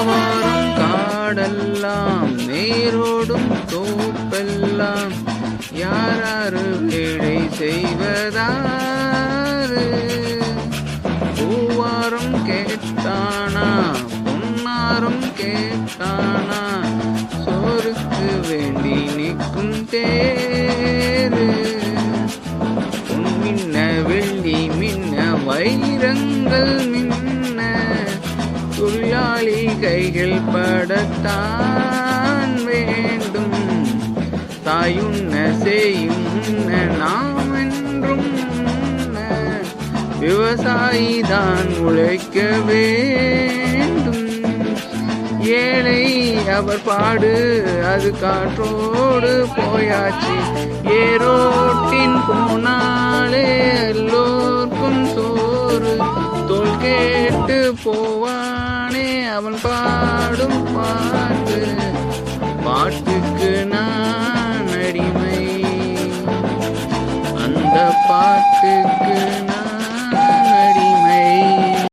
ஆவாரம் காடெல்லாம் நீரோடும் தோப்பெல்லாம் யாராரு வேலை செய்வதாறு? பூவாரம் கேட்டானா பொன்னாரம் கேட்டானா சோருக்கு வேண்டி நிற்கும் தேரு. மின்ன வெள்ளி மின்ன வைரங்கள் மின் தொழிலாளி கைகள் படத்தான் வேண்டும். தாயுண்ண செய்யும் நாம் என்றும் உண்ண. விவசாயி தான் உழைக்க வேண்டும். ஏழை அவர் பாடு அது காற்றோடு போயாச்சு. ஏரோட்டின் கேட்டு போவானே. அவன் பாடும் பாட்டு பாட்டுக்கு நான் அடிமை. அந்த பாட்டுக்கு நான்